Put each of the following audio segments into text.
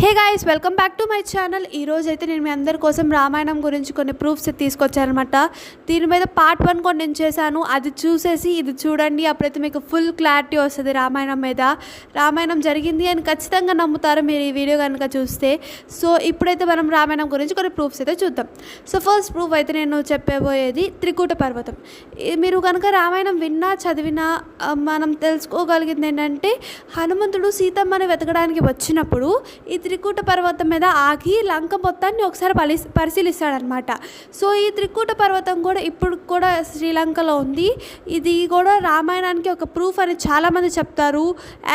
Hey guys welcome back to my channel ఈరోజు అయితే నేను మీ అందరి కోసం రామాయణం గురించి కొన్ని ప్రూఫ్స్ తీసుకొచ్చానమాట దీని మీద పార్ట్ వన్ కొన్ని నేను చేశాను. అది చూసేసి ఇది చూడండి. అప్పుడైతే మీకు ఫుల్ క్లారిటీ వస్తుంది రామాయణం మీద. రామాయణం జరిగింది అని ఖచ్చితంగా నమ్ముతారు మీరు ఈ వీడియో కనుక చూస్తే. సో ఇప్పుడైతే మనం రామాయణం గురించి కొన్ని ప్రూఫ్స్ అయితే చూద్దాం. సో ఫస్ట్ ప్రూఫ్ అయితే నేను చెప్పబోయేది త్రికూట పర్వతం. మీరు కనుక రామాయణం విన్నా చదివినా మనం తెలుసుకోగలిగింది ఏంటంటే హనుమంతుడు సీతమ్మని వెతకడానికి వచ్చినప్పుడు ఈ త్రికూట పర్వతం మీద ఆగి లంక మొత్తాన్ని ఒకసారి పలి పరిశీలిస్తాడనమాట సో ఈ త్రికూట పర్వతం కూడా ఇప్పుడు కూడా శ్రీలంకలో ఉంది. ఇది కూడా రామాయణానికి ఒక ప్రూఫ్ అని చాలామంది చెప్తారు.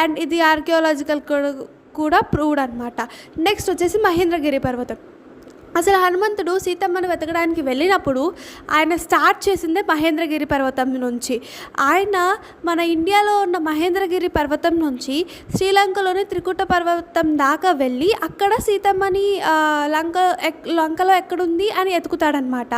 అండ్ ఇది ఆర్కియాలజికల్ కూడా ప్రూవ్డ్ అనమాట నెక్స్ట్ వచ్చేసి మహేంద్రగిరి పర్వతం. అసలు హనుమంతుడు సీతమ్మను వెతకడానికి వెళ్ళినప్పుడు ఆయన స్టార్ట్ చేసిందే మహేంద్రగిరి పర్వతం నుంచి. ఆయన మన ఇండియాలో ఉన్న మహేంద్రగిరి పర్వతం నుంచి శ్రీలంకలోని త్రికుట పర్వతం దాకా వెళ్ళి అక్కడ సీతమ్మని లంక లంకలో ఎక్కడుంది అని ఎతుకుతాడనమాట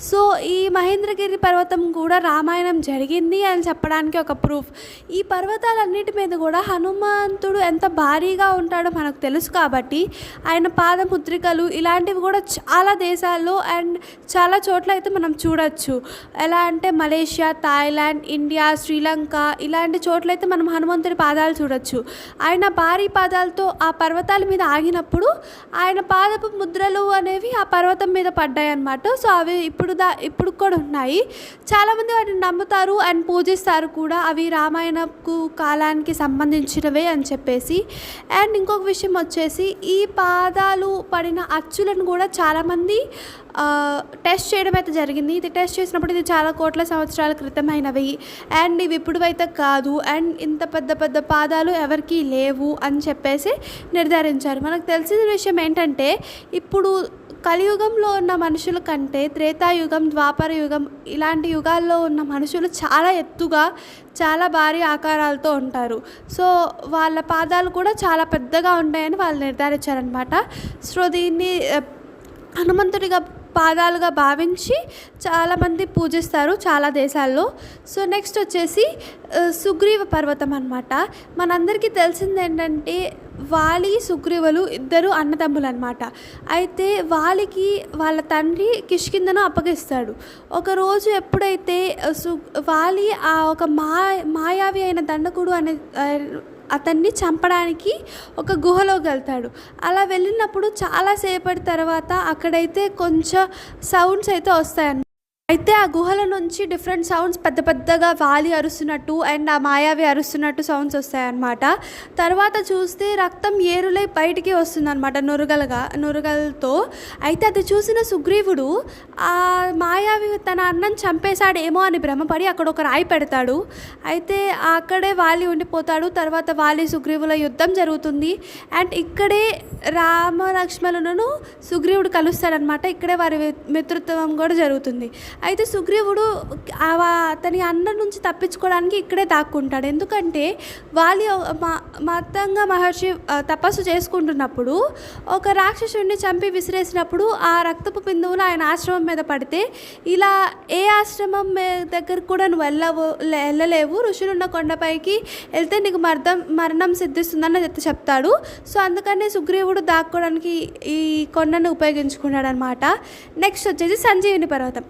సో ఈ మహేంద్రగిరి పర్వతం కూడా రామాయణం జరిగింది అని చెప్పడానికి ఒక ప్రూఫ్ ఈ పర్వతాలన్నిటి మీద కూడా హనుమంతుడు ఎంత భారీగా ఉంటాడో మనకు తెలుసు కాబట్టి ఆయన పాదముద్రికలు ఇలాంటివి కూడా చాలా దేశాల్లో అండ్ చాలా చోట్ల అయితే మనం చూడొచ్చు. ఎలా అంటే మలేషియా థాయిలాండ్ ఇండియా శ్రీలంక ఇలాంటి చోట్ల అయితే మనం హనుమంతుడి పాదాలు చూడొచ్చు. ఆయన భారీ పాదాలతో ఆ పర్వతాల మీద ఆగినప్పుడు ఆయన పాదపు ముద్రలు అనేవి ఆ పర్వతం మీద పడ్డాయి అన్నమాట. సో అవి ఇప్పుడు దా ఇప్పుడు కూడా ఉన్నాయి. చాలామంది వాటిని నమ్ముతారు అండ్ పూజిస్తారు కూడా. అవి రామాయణకు కాలానికి సంబంధించినవే అని చెప్పేసి. అండ్ ఇంకొక విషయం వచ్చేసి ఈ పాదాలు పడిన అచ్చులను కూడా చాలామంది టెస్ట్ చేయడం అయితే జరిగింది. ఇది టెస్ట్ చేసినప్పుడు ఇది చాలా కోట్ల సంవత్సరాల క్రితమైనవి. అండ్ ఇవి ఇప్పుడు అయితే కాదు. అండ్ ఇంత పెద్ద పెద్ద పాదాలు ఎవరికీ లేవు అని చెప్పేసి నిర్ధారించారు. మనకు తెలిసిన విషయం ఏంటంటే ఇప్పుడు కలియుగంలో ఉన్న మనుషుల కంటే త్రేతాయుగం ద్వాపర యుగం ఇలాంటి యుగాల్లో ఉన్న మనుషులు చాలా ఎత్తుగా చాలా భారీ ఆకారాలతో ఉంటారు. సో వాళ్ళ పాదాలు కూడా చాలా పెద్దగా ఉంటాయని వాళ్ళు నిర్ధారించారనమాట సో దీన్ని హనుమంతుడిగా పాదాలుగా భావించి చాలామంది పూజిస్తారు చాలా దేశాల్లో. సో నెక్స్ట్ వచ్చేసి సుగ్రీవ పర్వతం అనమాట మనందరికీ తెలిసింది ఏంటంటే వాలి సుగ్రీవులు ఇద్దరు అన్నదమ్ములు అనమాట అయితే వాలికి వాళ్ళ తండ్రి కిష్కిందను అప్పగిస్తాడు. ఒకరోజు ఎప్పుడైతే సు వాలి ఆ ఒక మా మాయావి అయిన దండకుడు అనే అతన్ని చంపడానికి ఒక గుహలోకి వెళ్తాడు. అలా వెళ్ళినప్పుడు చాలాసేపటి తర్వాత అక్కడైతే కొంచెం సౌండ్స్ అయితే వస్తాయన్నమాట. అయితే ఆ గుహల నుంచి డిఫరెంట్ సౌండ్స్ పెద్ద పెద్దగా వాలి అరుస్తున్నట్టు అండ్ ఆ మాయావి అరుస్తున్నట్టు సౌండ్స్ వస్తాయన్నమాట. తర్వాత చూస్తే రక్తం ఏరులై బయటికి వస్తుందన్నమాట నురుగలుగా నురుగలతో. అయితే అది చూసిన సుగ్రీవుడు ఆ మాయావి తన అన్నం చంపేశాడేమో అని భ్రమపడి అక్కడ ఒక రాయి పెడతాడు. అయితే అక్కడే వాలి ఉండిపోతాడు. తర్వాత వాలి సుగ్రీవుల యుద్ధం జరుగుతుంది. అండ్ ఇక్కడే రామ లక్ష్మణులను సుగ్రీవుడు కలుస్తాడనమాట ఇక్కడే వారి మిత్రత్వం కూడా జరుగుతుంది. అయితే సుగ్రీవుడు ఆ అతని అన్న నుంచి తప్పించుకోవడానికి ఇక్కడే దాక్కుంటాడు. ఎందుకంటే వాలి మా- మతంగా మహర్షి తపస్సు చేసుకుంటున్నప్పుడు ఒక రాక్షసుడిని చంపి విసిరేసినప్పుడు ఆ రక్తపు బిందువులు ఆయన ఆశ్రమం మీద పడితే ఇలా ఏ ఆశ్రమం దగ్గర కూడా నువ్వు వెళ్ళవు వెళ్ళలేవు. ఋషులున్న కొండపైకి వెళ్తే నీకు మర్దం మరణం సిద్ధిస్తుందని చెప్తే చెప్తాడు. సో అందుకనే సుగ్రీవుడు దాక్కోవడానికి ఈ కొండను ఉపయోగించుకున్నాడు అనమాట నెక్స్ట్ వచ్చేసి సంజీవిని పర్వతం.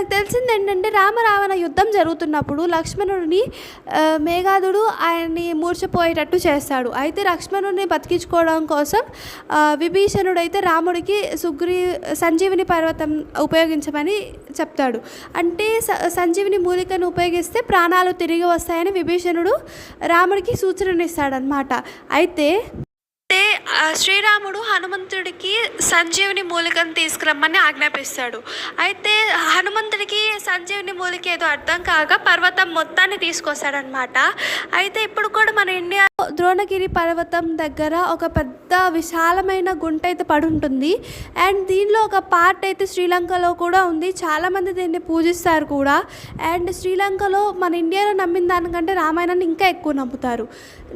మనకు తెలిసింది ఏంటంటే రామరావణ యుద్ధం జరుగుతున్నప్పుడు లక్ష్మణుడిని మేఘాదుడు ఆయన్ని మూర్చపోయేటట్టు చేస్తాడు. అయితే లక్ష్మణుడిని బతికించుకోవడం కోసం విభీషణుడైతే విభీషణుడు అయితే రాముడికి సుగ్రీ సంజీవిని పర్వతం ఉపయోగించమని చెప్తాడు. అంటే స- సంజీవిని మూలికను ఉపయోగిస్తే ప్రాణాలు తిరిగి వస్తాయని విభీషణుడు రాముడికి సూచననిస్తాడనమాట అయితే అయితే శ్రీరాముడు హనుమంతుడికి సంజీవుని మూలికను తీసుకురమ్మని ఆజ్ఞాపిస్తాడు. అయితే హనుమంతుడికి సంజీవుని మూలిక ఏదో అర్థం కాక పర్వతం మొత్తాన్ని తీసుకొస్తాడనమాట అయితే ఇప్పుడు కూడా మన ఇండియా ద్రోణగిరి పర్వతం దగ్గర ఒక పెద్ద విశాలమైన గుంట అయితే పడి ఉంటుంది. అండ్ దీనిలో ఒక పార్ట్ అయితే శ్రీలంకలో కూడా ఉంది. చాలామంది దీన్ని పూజిస్తారు కూడా. అండ్ శ్రీలంకలో మన ఇండియాలో నమ్మిన దానికంటే రామాయణాన్ని ఇంకా ఎక్కువ నమ్ముతారు.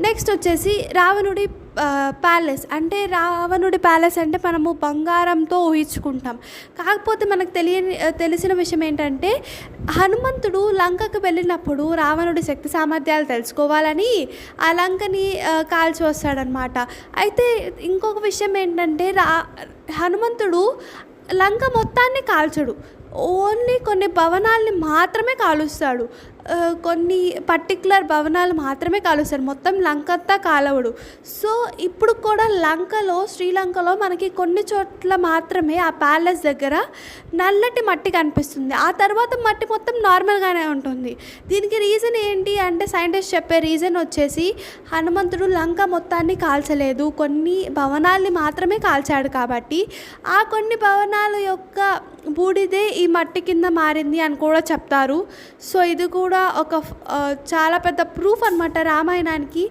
నెక్స్ట్ వచ్చేసి రావణుడి ప్యాలెస్ అంటే రావణుడి ప్యాలెస్ అంటే మనము బంగారంతో ఊహించుకుంటాం. కాకపోతే మనకు తెలియని తెలిసిన విషయం ఏంటంటే హనుమంతుడు లంకకు వెళ్ళినప్పుడు రావణుడి శక్తి సామర్థ్యాలు తెలుసుకోవాలని ఆ లంకని కాల్చి వస్తాడనమాట అయితే ఇంకొక విషయం ఏంటంటే రా హనుమంతుడు లంక మొత్తాన్ని కాల్చడు. ఓన్లీ కొన్ని భవనాల్ని మాత్రమే కాలుస్తాడు. కొన్ని పర్టికులర్ భవనాలు మాత్రమే కాలుస్తాడు మొత్తం లంకంతా కాలవడు. సో ఇప్పుడు కూడా లంకలో శ్రీలంకలో మనకి కొన్ని చోట్ల మాత్రమే ఆ ప్యాలెస్ దగ్గర నల్లటి మట్టి కనిపిస్తుంది. ఆ తర్వాత మట్టి మొత్తం నార్మల్గానే ఉంటుంది. దీనికి రీజన్ ఏంటి అంటే సైంటిస్ట్ చెప్పే రీజన్ వచ్చేసి హనుమంతుడు లంక మొత్తాన్ని కాల్చలేదు. కొన్ని భవనాల్ని మాత్రమే కాల్చాడు కాబట్టి ఆ కొన్ని భవనాల యొక్క బూడిదే ఈ మట్టి కింద మారింది అని కూడా చెప్తారు. సో ఇది కూడా ఒక చాలా పెద్ద ప్రూఫ్ అనమాట రామాయణానికి.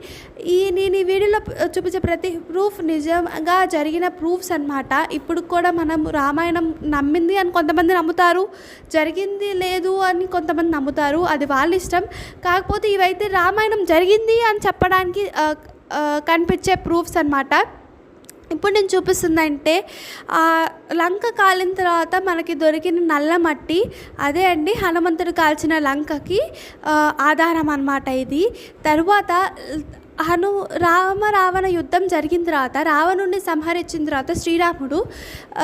ఈ నేను ఈ వీడియోలో చూపించే ప్రతి ప్రూఫ్ నిజంగా జరిగిన ప్రూఫ్స్ అన్నమాట. ఇప్పుడు కూడా మనం రామాయణం నమ్మింది అని కొంతమంది నమ్ముతారు. జరిగింది లేదు అని కొంతమంది నమ్ముతారు. అది వాళ్ళ ఇష్టం. కాకపోతే ఇవైతే రామాయణం జరిగింది అని చెప్పడానికి కనిపించే ప్రూఫ్స్ అన్నమాట. ఇప్పుడు నేను చూపిస్తుందంటే లంక కాలిన తర్వాత మనకి దొరికిన నల్ల మట్టి. అదే అండి హనుమంతుడు కాల్చిన లంకకి ఆధారం అన్నమాట ఇది. తరువాత హను రామ రావణ యుద్ధం జరిగిన తర్వాత రావణుని సంహరించిన తర్వాత శ్రీరాముడు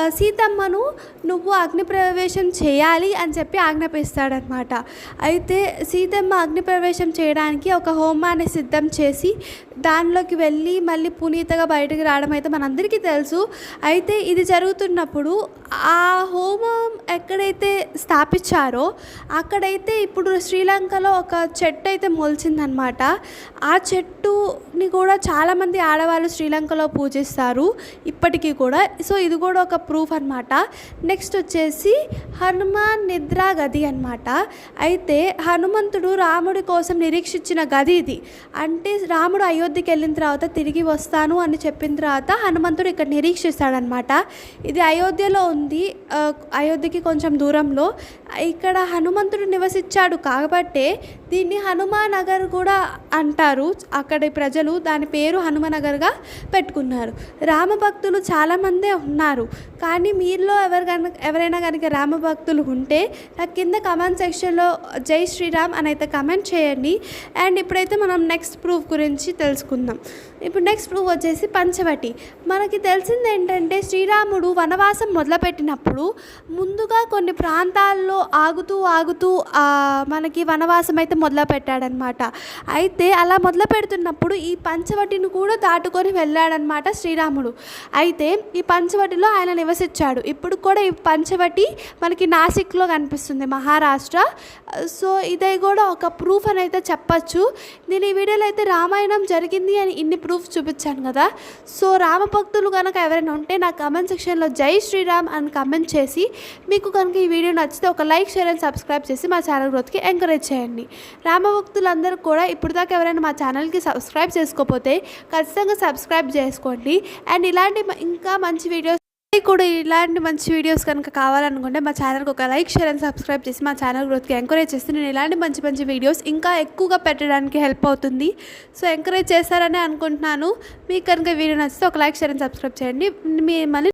సీతమ్మను నువ్వు అగ్నిప్రవేశం చేయాలి అని చెప్పి ఆజ్ఞాపిస్తాడనమాట అయితే సీతమ్మ అగ్నిప్రవేశం చేయడానికి ఒక హోమాన్ని సిద్ధం చేసి దానిలోకి వెళ్ళి మళ్ళీ పునీతగా బయటకు రావడం అయితే మనందరికీ తెలుసు. అయితే ఇది జరుగుతున్నప్పుడు ఆ హోమం ఎక్కడైతే స్థాపించారో అక్కడైతే ఇప్పుడు శ్రీలంకలో ఒక చెట్టు అయితే మొలిచిందనమాట ఆ చెట్టుని కూడా చాలామంది ఆడవాళ్ళు శ్రీలంకలో పూజిస్తారు ఇప్పటికీ కూడా. సో ఇది కూడా ఒక ప్రూఫ్ అనమాట నెక్స్ట్ వచ్చేసి హనుమాన్ నిద్రా గది అనమాట అయితే హనుమంతుడు రాముడి కోసం నిరీక్షించిన గది ఇది. అంటే రాముడు అయోధ్యకి వెళ్ళిన తర్వాత తిరిగి వస్తాను అని చెప్పిన తర్వాత హనుమంతుడు ఇక్కడ నిరీక్షిస్తాడనమాట ఇది అయోధ్యలో ఉంది ఉంది. అయోధ్యకి కొంచెం దూరంలో. ఇక్కడ హనుమంతుడు నివసించాడు కాబట్టే దీన్ని హనుమానగర్ కూడా అంటారు. అక్కడి ప్రజలు దాని పేరు హనుమనగర్గా పెట్టుకున్నారు. రామభక్తులు చాలామందే ఉన్నారు. కానీ మీలో ఎవరు కనుక ఎవరైనా కనుక రామభక్తులు ఉంటే నాకు కింద కమెంట్ సెక్షన్లో జై శ్రీరామ్ అని అయితే కమెంట్ చేయండి. అండ్ ఇప్పుడైతే మనం నెక్స్ట్ ప్రూఫ్ గురించి తెలుసుకుందాం. ఇప్పుడు నెక్స్ట్ ప్రూఫ్ వచ్చేసి పంచవటి. మనకి తెలిసింది ఏంటంటే శ్రీరాముడు వనవాసం మొదలుపెట్టినప్పుడు ముందుగా కొన్ని ప్రాంతాల్లో ఆగుతూ ఆగుతూ మనకి వనవాసం అయితే మొదలుపెట్టాడనమాట అయితే అలా మొదలు పెడుతున్నప్పుడు ఈ పంచవటిని కూడా దాటుకొని వెళ్ళాడనమాట శ్రీరాముడు. అయితే ఈ పంచవటిలో ఆయన నివసించాడు. ఇప్పుడు కూడా ఈ పంచవటి మనకి నాసిక్లో కనిపిస్తుంది మహారాష్ట్ర. సో ఇదే కూడా ఒక ప్రూఫ్ అని అయితే చెప్పచ్చు. నేను ఈ వీడియోలో అయితే రామాయణం జరిగింది అని ఇన్ని ప్రూఫ్ చూపించాను కదా. సో రామభక్తులు కనుక ఎవరైనా ఉంటే నా కమెంట్ సెక్షన్లో జై శ్రీరామ్ అని కమెంట్ చేసి మీకు కనుక ఈ వీడియో నచ్చితే ఒక లైక్ షేర్ అండ్ సబ్స్క్రైబ్ చేసి మా ఛానల్ గ్రోత్కి ఎంకరేజ్ చేయండి. రామభక్తులందరూ కూడా ఇప్పుడు దాకా ఎవరైనా మా ఛానల్కి సబ్స్క్రైబ్ చేసుకోకపోతే ఖచ్చితంగా సబ్స్క్రైబ్ చేసుకోండి. అండ్ ఇలాంటి ఇంకా మంచి వీడియోస్ కూడా ఇలాంటి మంచి వీడియోస్ కనుక కావాలనుకుంటే మా ఛానల్కి ఒక లైక్ షేర్ అండ్ సబ్స్క్రైబ్ చేసి మా ఛానల్ గ్రోత్కి ఎంకరేజ్ చేస్తే నేను ఇలాంటి మంచి మంచి వీడియోస్ ఇంకా ఎక్కువగా పెట్టడానికి హెల్ప్ అవుతుంది. సో ఎంకరేజ్ చేస్తారని అనుకుంటున్నాను. మీకు కనుక వీడియో నచ్చితే ఒక లైక్ షేర్ అండ్ సబ్స్క్రైబ్ చేయండి. మీ మళ్ళీ